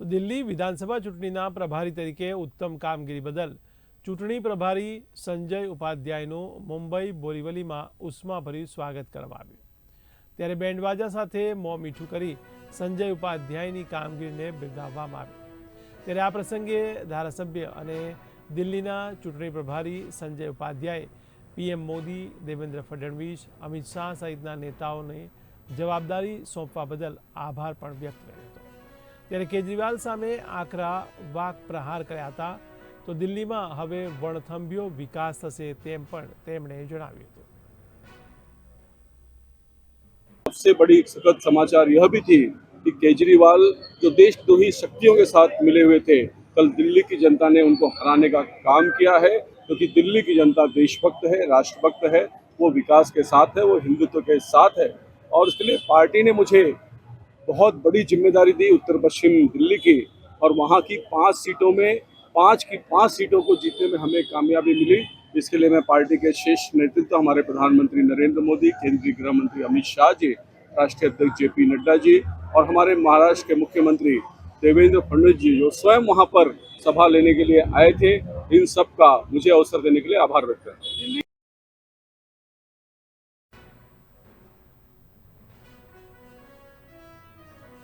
તો દિલ્હી વિધાનસભા ચૂંટણીના પ્રભારી તરીકે ઉત્તમ કામગીરી બદલ ચૂંટણી પ્રભારી સંજય ઉપાધ્યાયનું મુંબઈ બોરીવલીમાં ઉષ્માભર્યું સ્વાગત કરવામાં આવ્યું. ત્યારે બેન્ડવાજા સાથે મોં મીઠું કરી સંજય ઉપાધ્યાયની કામગીરીને બિરદાવવામાં આવી. ત્યારે આ પ્રસંગે ધારાસભ્ય અને દિલ્હીના ચૂંટણી પ્રભારી સંજય ઉપાધ્યાય, પીએમ મોદી, દેવેન્દ્ર ફડણવીસ, અમિત શાહ સહિતના નેતાઓને જવાબદારી સોંપવા બદલ આભાર પણ વ્યક્ત કર્યો હતો. ત્યારે કેજરીવાલ સામે આકરા વાક પ્રહાર કર્યા હતા તો દિલ્હીમાં હવે વણથંભ્યો વિકાસ થશે તેમ પણ તેમણે જણાવ્યું હતું सबसे बड़ी सुखद समाचार यह भी थी कि केजरीवाल जो देशद्रोही शक्तियों के साथ मिले हुए थे कल दिल्ली की जनता ने उनको हराने का काम किया है क्योंकि दिल्ली की जनता देशभक्त है राष्ट्रभक्त है वो विकास के साथ है वो हिंदुत्व के साथ है और इसके लिए पार्टी ने मुझे बहुत बड़ी ज़िम्मेदारी दी उत्तर पश्चिम दिल्ली की और वहाँ की पाँच सीटों में, पाँच की पाँच सीटों को जीतने में हमें कामयाबी मिली। इसके लिए मैं पार्टी के शीर्ष नेतृत्व हमारे प्रधानमंत्री नरेंद्र मोदी, केंद्रीय गृह मंत्री अमित शाह जी, राष्ट्रीय अध्यक्ष जे पी नड्डा जी और हमारे महाराष्ट्र के मुख्यमंत्री देवेंद्र फडणवीस जी जो स्वयं वहाँ पर सभा लेने के लिए आए थे, इन सब का मुझे अवसर देने के लिए आभार व्यक्त करता